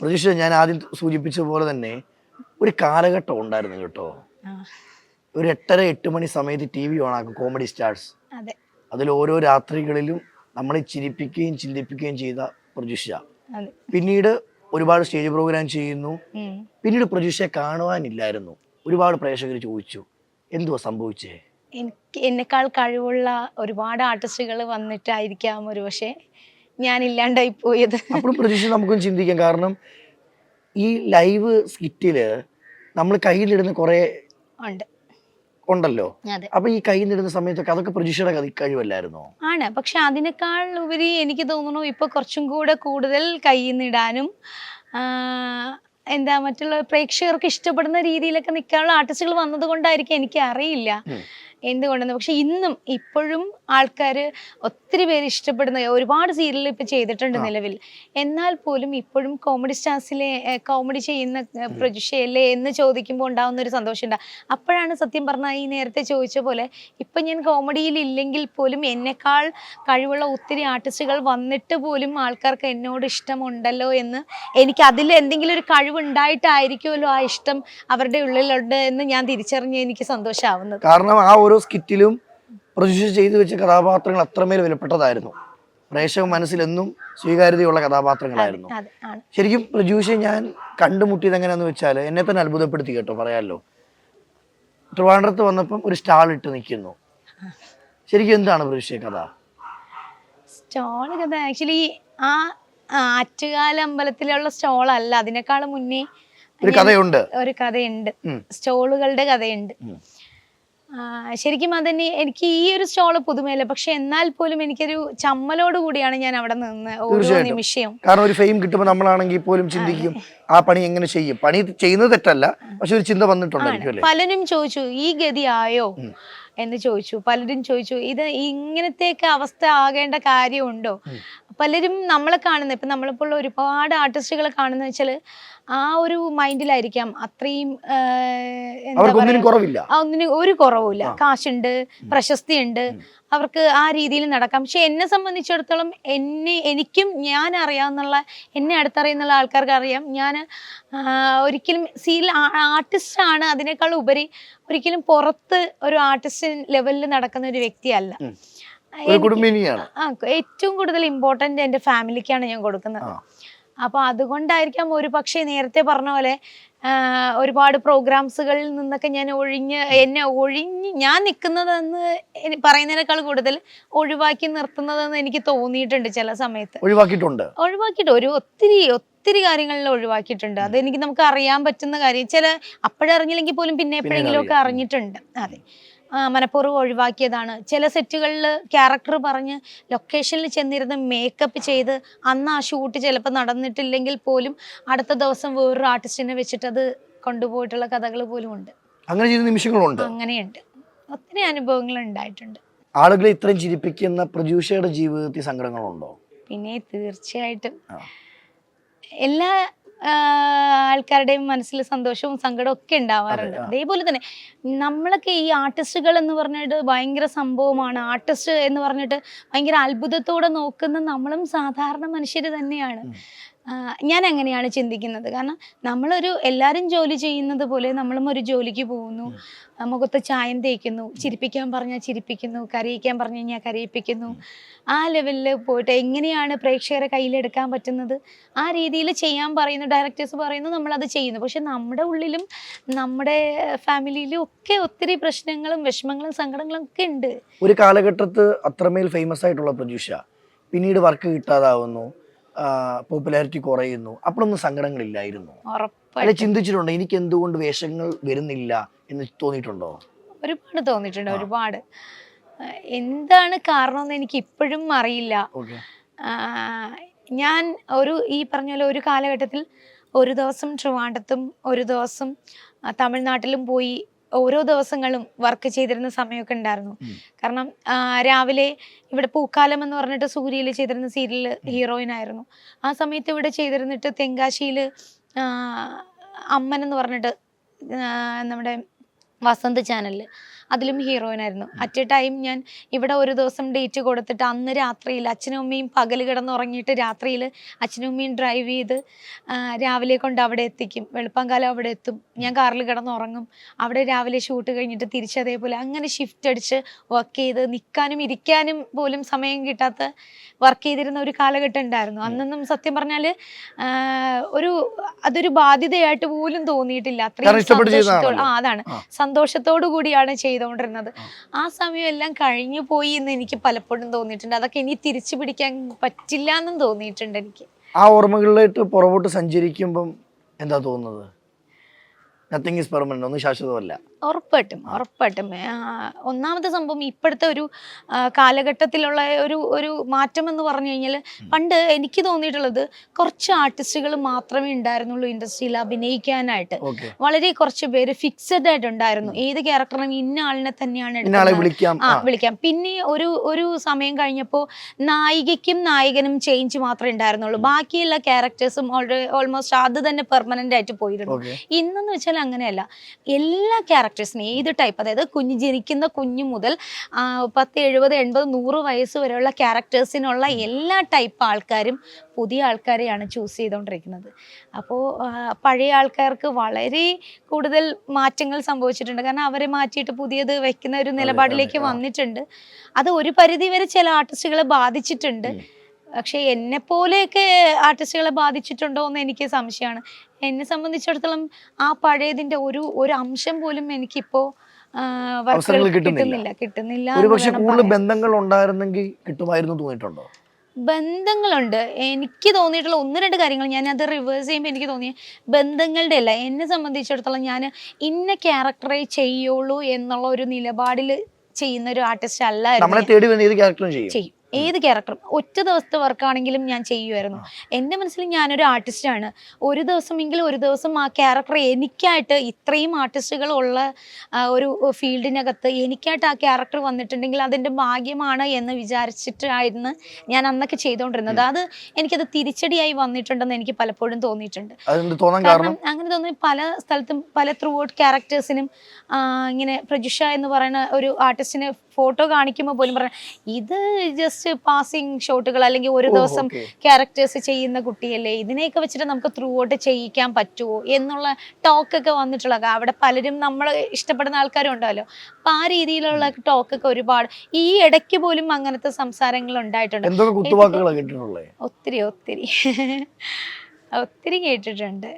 പ്രതീക്ഷ ഞാൻ ആദ്യം സൂചിപ്പിച്ച പോലെ തന്നെ ഒരു കാലഘട്ടം ഉണ്ടായിരുന്നു കേട്ടോ. ഒരു എട്ടര എട്ട് മണി സമയത്ത് ടി വി ഓണാക്കും കോമഡി സ്റ്റാർസ് അതെ. അതിൽ ഓരോ രാത്രികളിലും നമ്മളെ ചിരിപ്പിക്കുകയും ചിന്തിപ്പിക്കുകയും ചെയ്ത പ്രതീക്ഷ പിന്നീട് ഒരുപാട് സ്റ്റേജ് പ്രോഗ്രാം ചെയ്യുന്നു. പിന്നീട് പ്രതീക്ഷയെ കാണുവാനില്ലായിരുന്നു. ഒരുപാട് പ്രേക്ഷകർ ചോദിച്ചു എന്തുവാ സംഭവിച്ചേ? എനിക്ക് എന്നെക്കാൾ കഴിവുള്ള ഒരുപാട് ആർട്ടിസ്റ്റുകൾ വന്നിട്ടായിരിക്കാം ഒരു പക്ഷേ ഞാൻ ഇല്ലാണ്ടായി പോയത്. അപ്പോഴും പ്രതീക്ഷ നമുക്കും ചിന്തിക്കാം. കാരണം ഈ ലൈവ് സ്കിറ്റിൽ നമ്മൾ കയ്യിലിടുന്ന കുറെ ഉണ്ട്. ഉണ്ടല്ലോ. അപ്പൊ ഈ കയ്യിലിടുന്ന സമയത്തൊക്കെ അതൊക്കെ പ്രതീക്ഷയുടെ കഴിവല്ലായിരുന്നോ ആണ്. പക്ഷെ അതിനേക്കാൾ ഉപരി എനിക്ക് തോന്നുന്നു ഇപ്പൊ കുറച്ചും കൂടെ കൂടുതൽ കൈ നിടാനും എന്താ മറ്റുള്ള പ്രേക്ഷകർക്ക് ഇഷ്ടപ്പെടുന്ന രീതിയിലൊക്കെ നിൽക്കാനുള്ള ആർട്ടിസ്റ്റുകൾ വന്നത് കൊണ്ടായിരിക്കും എനിക്ക് അറിയില്ല. എന്തുകൊണ്ടെന്ന്. പക്ഷെ ഇന്നും ഇപ്പോഴും ആൾക്കാർ ഒത്തിരി പേര് ഇഷ്ടപ്പെടുന്ന ഒരുപാട് സീരിയൽ ഇപ്പൊ ചെയ്തിട്ടുണ്ട് നിലവിൽ. എന്നാൽ പോലും ഇപ്പോഴും കോമഡി സ്റ്റാർസിലെ കോമഡി ചെയ്യുന്ന പ്രജുഷയല്ലേ എന്ന് ചോദിക്കുമ്പോൾ ഉണ്ടാകുന്ന ഒരു സന്തോഷം ഉണ്ട്. അപ്പോഴാണ് സത്യം പറഞ്ഞാൽ ഈ നേരത്തെ ചോദിച്ച പോലെ ഇപ്പൊ ഞാൻ കോമഡിയിൽ ഇല്ലെങ്കിൽ പോലും എന്നെക്കാൾ കഴിവുള്ള ഒത്തിരി ആർട്ടിസ്റ്റുകൾ വന്നിട്ട് പോലും ആൾക്കാർക്ക് എന്നോട് ഇഷ്ടമുണ്ടല്ലോ എന്ന് എനിക്ക് അതിൽ എന്തെങ്കിലും ഒരു കഴിവുണ്ടായിട്ടായിരിക്കുമല്ലോ ആ ഇഷ്ടം അവരുടെ ഉള്ളിലുണ്ട് എന്ന് ഞാൻ തിരിച്ചറിഞ്ഞ് എനിക്ക് സന്തോഷമാവുന്നത് കാരണം ആ ഓരോ സ്കിറ്റിലും പ്രൊഡ്യൂസ് ചെയ്തു വെച്ച കഥാപാത്രങ്ങൾ അത്രമേൽ വിലപ്പെട്ടതായിരുന്നു. പ്രേക്ഷക മനസ്സിലെന്നും സ്വീകാര്യതയുള്ള കഥാപാത്രങ്ങളായിരുന്നു. ശരിക്കും പ്രജൂഷെ ഞാൻ കണ്ടുമുട്ടിയത് എങ്ങനെയാന്ന് വെച്ചാൽ എന്നെ തന്നെ അത്ഭുതപ്പെടുത്തി കേട്ടോ പറയാമല്ലോ ട്രിവാൻഡ്രത്ത് വന്നപ്പം ഒരു സ്റ്റാൾ ഇട്ട് നിൽക്കുന്നു. ശരിക്കും എന്താണ് പ്രജൂഷെ കഥ? സ്റ്റോൾ കഥ ആക്ച്വലി ആ ആറ്റുകാല അമ്പലത്തിലുള്ള സ്റ്റോൾ അല്ല അതിനേക്കാളും മുന്നേ ഒരു കഥയുണ്ട്. ഒരു കഥയുണ്ട്. സ്റ്റോളുകളുടെ കഥയുണ്ട്. ശരിക്കും അതിന് എനിക്ക് ഈ ഒരു സ്റ്റോൾ പുതുമയല്ല. പക്ഷെ എന്നാൽ പോലും എനിക്കൊരു ചമ്മലോട് കൂടിയാണ് ഞാൻ അവിടെ നിന്ന് ഓരോ നിമിഷം നിമിഷവും. കാരണം ഒരു ഫെയിം കിട്ടുമ്പോൾ നമ്മളാണെങ്കിൽ പോലും ചിന്തിക്കും ആ പണി എങ്ങനെ ചെയ്യും? പണി ചെയ്യുന്നത് തെറ്റല്ല പക്ഷെ ഒരു ചിന്ത വന്നിട്ടുണ്ട് പലരും ചോദിച്ചു ഈ ഗതി ആയോ? എന്ന് ചോദിച്ചു. പലരും ചോദിച്ചു ഇത് ഇങ്ങനത്തെയൊക്കെ അവസ്ഥ ആകേണ്ട കാര്യമുണ്ടോ? പലരും നമ്മളെ കാണുന്ന ഇപ്പൊ നമ്മളിപ്പോൾ ഒരുപാട് ആർട്ടിസ്റ്റുകളെ കാണുന്ന വെച്ചാൽ ആ ഒരു മൈൻഡിലായിരിക്കാം അത്രയും അവർക്കൊന്നിനും കുറവില്ല. ഒന്നിനും ഒരു കുറവുമില്ല. കാശുണ്ട് പ്രശസ്തിയുണ്ട്. ഉണ്ട് അവർക്ക് ആ രീതിയിൽ നടക്കാം. പക്ഷെ എന്നെ സംബന്ധിച്ചിടത്തോളം എന്നെ എനിക്കും ഞാൻ അറിയാവുന്നുള്ള എന്നെ അടുത്തറിയുന്നുള്ള ആൾക്കാർക്ക് അറിയാം. ഞാൻ ഒരിക്കലും സീരിയൽ ആർട്ടിസ്റ്റ് ആണ് അതിനേക്കാൾ ഉപരി ഒരിക്കലും പുറത്ത് ഒരു ആർട്ടിസ്റ്റ് ലെവലിൽ നടക്കുന്ന ഒരു വ്യക്തിയല്ല. ഏറ്റവും കൂടുതൽ ഇമ്പോർട്ടന്റ് എന്റെ ഫാമിലിക്കാണ് ഞാൻ കൊടുക്കുന്നത്. ആ. അപ്പൊ അതുകൊണ്ടായിരിക്കാം ഒരു പക്ഷേ നേരത്തെ പറഞ്ഞ പോലെ ഒരുപാട് പ്രോഗ്രാംസുകളിൽ നിന്നൊക്കെ ഞാൻ ഒഴിഞ്ഞ് എന്നെ ഒഴിഞ്ഞ് ഞാൻ നിൽക്കുന്നതെന്ന് പറയുന്നതിനേക്കാൾ കൂടുതൽ ഒഴിവാക്കി നിർത്തുന്നതെന്ന് എനിക്ക് തോന്നിയിട്ടുണ്ട് ചില സമയത്ത്. ഒഴിവാക്കിയിട്ടുണ്ട്. ഒഴിവാക്കിയിട്ട് ഒരു ഒത്തിരി ഒത്തിരി കാര്യങ്ങളിൽ ഒഴിവാക്കിയിട്ടുണ്ട്. അത് എനിക്ക് നമുക്ക് അറിയാൻ പറ്റുന്ന കാര്യം ചില അപ്പോഴറിഞ്ഞില്ലെങ്കിൽ പോലും പിന്നെ എപ്പോഴെങ്കിലും ഒക്കെ അറിഞ്ഞിട്ടുണ്ട്. അതെ. മനഃപൂർവം ഒഴിവാക്കിയതാണ്. ചില സെറ്റുകളിൽ ക്യാരക്ടർ പറഞ്ഞ് ലൊക്കേഷനിൽ ചെന്നിരുന്ന് മേക്കപ്പ് ചെയ്ത് അന്ന് ആ ഷൂട്ട് ചിലപ്പോൾ നടന്നിട്ടില്ലെങ്കിൽ പോലും അടുത്ത ദിവസം വേറൊരു ആർട്ടിസ്റ്റിനെ വെച്ചിട്ട് അത് കൊണ്ടുപോയിട്ടുള്ള കഥകൾ പോലും ഉണ്ട്. അങ്ങനെ നിമിഷങ്ങളുണ്ട്. അങ്ങനെയുണ്ട്. ഒത്തിരി അനുഭവങ്ങൾ ഉണ്ടായിട്ടുണ്ട്. ആളുകളെ ഇത്രയും ചിരിപ്പിക്കുന്ന പ്രജൂഷയുടെ ജീവിതത്തിൽ സങ്കടങ്ങളുണ്ടോ? പിന്നെ തീർച്ചയായിട്ടും. എല്ലാ ആൾക്കാരുടെയും മനസ്സിൽ സന്തോഷവും സങ്കടവും ഒക്കെ ഉണ്ടാവാറുണ്ട്. അതേപോലെ തന്നെ നമ്മളൊക്കെ ഈ ആർട്ടിസ്റ്റുകൾ എന്ന് പറഞ്ഞിട്ട് ഭയങ്കര സംഭവമാണ്. ആർട്ടിസ്റ്റ് എന്ന് പറഞ്ഞിട്ട് ഭയങ്കര അത്ഭുതത്തോടെ നോക്കുന്ന നമ്മളും സാധാരണ മനുഷ്യർ തന്നെയാണ്. ഞാൻ അങ്ങനെയാണ് ചിന്തിക്കുന്നത്? കാരണം നമ്മളൊരു എല്ലാവരും ജോലി ചെയ്യുന്നത് പോലെ നമ്മളും ഒരു ജോലിക്ക് പോകുന്നു. മുഖത്ത് ചായം തേക്കുന്നു. ചിരിപ്പിക്കാൻ പറഞ്ഞാൽ ചിരിപ്പിക്കുന്നു. കരയിക്കാൻ പറഞ്ഞു കഴിഞ്ഞാൽ കരയിപ്പിക്കുന്നു. ആ ലെവലിൽ പോയിട്ട് എങ്ങനെയാണ് പ്രേക്ഷകരെ കയ്യിലെടുക്കാൻ പറ്റുന്നത്? ആ രീതിയിൽ ചെയ്യാൻ പറയുന്നു ഡയറക്ടേഴ്സ് പറയുന്നു നമ്മളത് ചെയ്യുന്നു. പക്ഷെ നമ്മുടെ ഉള്ളിലും നമ്മുടെ ഫാമിലിയിലും ഒക്കെ ഒത്തിരി പ്രശ്നങ്ങളും വിഷമങ്ങളും സങ്കടങ്ങളും ഒക്കെ ഉണ്ട്. ഒരു കാലഘട്ടത്ത് അത്രമേൽ ഫേമസ് ആയിട്ടുള്ള പ്രതീക്ഷ. പിന്നീട് വർക്ക് കിട്ടാതാവുന്നു. പോപ്പുലാരിറ്റി കുറയുന്നു. അപ്പോഴൊന്നും സങ്കടങ്ങളില്ലായിരുന്നു? അല്ലെ ചിന്തിച്ചിട്ടുണ്ടോ? എനിക്ക് എന്തുകൊണ്ട് വേഷങ്ങൾ വരുന്നില്ല എന്ന് തോന്നിയിട്ടുണ്ടോ? ഒരുപാട് തോന്നിയിട്ടുണ്ട് ഒരുപാട്. എന്താണ് കാരണം എന്ന് എനിക്ക് ഇപ്പോഴും അറിയില്ല ഞാൻ ഒരു ഈ പറഞ്ഞ പോലെ ഒരു കാലഘട്ടത്തിൽ ഒരു ദിവസം ട്രിവാണ്ടത്തും ഒരു ദിവസം തമിഴ്നാട്ടിലും പോയി ഓരോ ദിവസങ്ങളും വർക്ക് ചെയ്തിരുന്ന സമയമൊക്കെ ഉണ്ടായിരുന്നു. കാരണം രാവിലെ ഇവിടെ പൂക്കാലം എന്ന് പറഞ്ഞിട്ട് സൂര്യയിൽ ചെയ്തിരുന്ന സീരിയൽ ഹീറോയിൻ ആയിരുന്നു. ആ സമയത്ത് ഇവിടെ ചെയ്തിരുന്നിട്ട് തെങ്കാശിയിൽ അമ്മൻ എന്ന് പറഞ്ഞിട്ട് നമ്മുടെ വസന്ത് ചാനലിൽ അതിലും ഹീറോയിൻ ആയിരുന്നു. അറ്റ് എ ടൈം ഞാൻ ഇവിടെ ഒരു ദിവസം ഡേറ്റ് കൊടുത്തിട്ട് അന്ന് രാത്രിയിൽ അച്ഛനും അമ്മയും പകൽ കിടന്നുറങ്ങിയിട്ട് രാത്രിയിൽ അച്ഛനും അമ്മയും ഡ്രൈവ് ചെയ്ത് രാവിലെ കൊണ്ട് അവിടെ എത്തിക്കും. വെളുപ്പാങ്കാലം അവിടെ എത്തും. ഞാൻ കാറിൽ കിടന്നുറങ്ങും. അവിടെ രാവിലെ ഷൂട്ട് കഴിഞ്ഞിട്ട് തിരിച്ചതേപോലെ അങ്ങനെ ഷിഫ്റ്റ് അടിച്ച് വർക്ക് ചെയ്ത് നിൽക്കാനും ഇരിക്കാനും പോലും സമയം കിട്ടാത്ത വർക്ക് ചെയ്തിരുന്ന ഒരു കാലഘട്ടം ഉണ്ടായിരുന്നു. അന്നൊന്നും സത്യം പറഞ്ഞാൽ ഒരു അതൊരു ബാധ്യതയായിട്ട് പോലും തോന്നിയിട്ടില്ല. അത്രയും സന്തോഷത്തോടെ-. ആ അതാണ്. സന്തോഷത്തോടു കൂടിയാണ് ചെയ്തുകൊണ്ടിരുന്നത്. ആ. സമയം എല്ലാം കഴിഞ്ഞു പോയി എന്ന് എനിക്ക് പലപ്പോഴും തോന്നിയിട്ടുണ്ട്. അതൊക്കെ ഇനി തിരിച്ചു പിടിക്കാൻ പറ്റില്ല എന്നും തോന്നിയിട്ടുണ്ട് എനിക്ക്. ആ ഓർമ്മകളിലായിട്ട് പുറകോട്ട് സഞ്ചരിക്കുമ്പം എന്താ തോന്നുന്നത്? നത്തിങ് ഇസ് പെർമനന്റ് ഒന്നും ശാശ്വതമല്ല. ഉറപ്പായിട്ടും ഉറപ്പായിട്ടും. ഒന്നാമത്തെ സംഭവം ഇപ്പോഴത്തെ ഒരു കാലഘട്ടത്തിലുള്ള ഒരു ഒരു മാറ്റം എന്ന് പറഞ്ഞു കഴിഞ്ഞാൽ പണ്ട് എനിക്ക് തോന്നിയിട്ടുള്ളത് കുറച്ച് ആർട്ടിസ്റ്റുകൾ മാത്രമേ ഉണ്ടായിരുന്നുള്ളൂ ഇൻഡസ്ട്രിയിൽ അഭിനയിക്കാനായിട്ട്. വളരെ കുറച്ച് പേര് ഫിക്സഡ് ആയിട്ട് ഉണ്ടായിരുന്നു. ഏത് ക്യാരക്ടറിനും ഇന്ന ആളിനെ തന്നെയാണ് വിളിക്കാം. ആ ആ. വിളിക്കാം. പിന്നെ ഒരു ഒരു സമയം കഴിഞ്ഞപ്പോൾ നായികയ്ക്കും നായകനും ചേഞ്ച് മാത്രമേ ഉണ്ടായിരുന്നുള്ളൂ. ബാക്കിയുള്ള ക്യാരക്ടേഴ്സും ഓൾമോസ്റ്റ് അത് തന്നെ പെർമനന്റ് ആയിട്ട് പോയിരുന്നു. ഇന്നെന്ന് വെച്ചാൽ അങ്ങനെയല്ല. എല്ലാ ക്യാരക്ടേഴ്സിനും ഏത് ടൈപ്പ് അതായത് കുഞ്ഞ് ജനിക്കുന്ന കുഞ്ഞു മുതൽ പത്ത് എഴുപത് എൺപത് നൂറ് വയസ്സ് വരെയുള്ള ക്യാരക്ടേഴ്സിനുള്ള എല്ലാ ടൈപ്പ് ആൾക്കാരും പുതിയ ആൾക്കാരെയാണ് ചൂസ് ചെയ്തുകൊണ്ടിരിക്കുന്നത് അപ്പോൾ പഴയ ആൾക്കാർക്ക് വളരെ കൂടുതൽ മാറ്റങ്ങൾ സംഭവിച്ചിട്ടുണ്ട്. കാരണം അവരെ മാറ്റിയിട്ട് പുതിയത് വെക്കുന്ന ഒരു നിലപാടിലേക്ക് വന്നിട്ടുണ്ട്. അത് ഒരു പരിധി വരെ ചില ആർട്ടിസ്റ്റുകളെ ബാധിച്ചിട്ടുണ്ട്. പക്ഷേ പക്ഷെ എന്നെ പോലെയൊക്കെ ആർട്ടിസ്റ്റുകളെ ബാധിച്ചിട്ടുണ്ടോ എന്ന് എനിക്ക് സംശയമാണ്. എന്നെ സംബന്ധിച്ചിടത്തോളം ആ പഴയതിന്റെ ഒരു ഒരു അംശം പോലും എനിക്കിപ്പോ അവസരങ്ങൾ കിട്ടുന്നില്ല. കിട്ടുന്നില്ല. കൂടുതൽ. ബന്ധങ്ങൾ ഉണ്ടായിരുന്നെങ്കിൽ കിട്ടുമായിരുന്നു തോന്നിയിട്ടുണ്ടോ? ബന്ധങ്ങളുണ്ട്. എനിക്ക് തോന്നിയിട്ടുള്ള ഒന്ന് രണ്ട് കാര്യങ്ങൾ ഞാൻ അത് റിവേഴ്സ് ചെയ്യുമ്പോൾ എനിക്ക് തോന്നിയ ബന്ധങ്ങളുടെ അല്ല. എന്നെ സംബന്ധിച്ചിടത്തോളം ഞാൻ ഇന്ന ക്യാരക്ടറെ ചെയ്യുള്ളൂ എന്നുള്ള ഒരു നിലപാടിൽ ചെയ്യുന്ന ഒരു ആർട്ടിസ്റ്റ് അല്ലായിരുന്നു നമ്മളെ തേടി ക്യാരക്ടറും ചെയ്യും. ചെയ്യും. ഏത് ക്യാരക്ടറും ഒറ്റ ദിവസത്തെ വർക്കാണെങ്കിലും ഞാൻ ചെയ്യുമായിരുന്നു എന്റെ മനസ്സിൽ ഞാനൊരു ആർട്ടിസ്റ്റാണ് ഒരു ദിവസമെങ്കിലും ഒരു ദിവസം ആ ക്യാരക്ടർ എനിക്കായിട്ട് ഇത്രയും ആർട്ടിസ്റ്റുകൾ ഉള്ള ഒരു ഫീൽഡിനകത്ത് എനിക്കായിട്ട് ആ ക്യാരക്ടർ വന്നിട്ടുണ്ടെങ്കിൽ അതെന്റെ ഭാഗ്യമാണ് എന്ന് വിചാരിച്ചിട്ടായിരുന്നു ഞാൻ അന്നൊക്കെ ചെയ്തുകൊണ്ടിരുന്നത് അത് എനിക്കത് തിരിച്ചടിയായി വന്നിട്ടുണ്ടെന്ന് എനിക്ക് പലപ്പോഴും തോന്നിയിട്ടുണ്ട്. കാരണം? അങ്ങനെ തോന്നി പല സ്ഥലത്തും പല ത്രൂ ഔട്ട് ക്യാരക്ടേഴ്സിനും ഇങ്ങനെ പ്രജുഷ എന്ന് പറയുന്ന ഒരു ആർട്ടിസ്റ്റിനെ ഫോട്ടോ കാണിക്കുമ്പോൾ പോലും പറഞ്ഞു ഇത് ജസ്റ്റ് പാസിങ് ഷോട്ടുകൾ അല്ലെങ്കിൽ ഒരു ദിവസം ക്യാരക്ടേഴ്സ് ചെയ്യുന്ന കുട്ടിയല്ലേ ഇതിനെയൊക്കെ വെച്ചിട്ട് നമുക്ക് ത്രൂ ഔട്ട് ചെയ്യിക്കാൻ പറ്റുമോ എന്നുള്ള ടോക്ക് ഒക്കെ വന്നിട്ടുള്ളത് അവിടെ പലരും നമ്മൾ ഇഷ്ടപ്പെടുന്ന ആൾക്കാരും ഉണ്ടല്ലോ അപ്പം ആ രീതിയിലുള്ള ടോക്ക് ഒക്കെ ഒരുപാട് ഈ ഇടയ്ക്ക് പോലും അങ്ങനത്തെ സംസാരങ്ങൾ ഉണ്ടായിട്ടുണ്ട്. ഒത്തിരി ഒത്തിരി. ഒത്തിരി കേട്ടിട്ടുണ്ട്.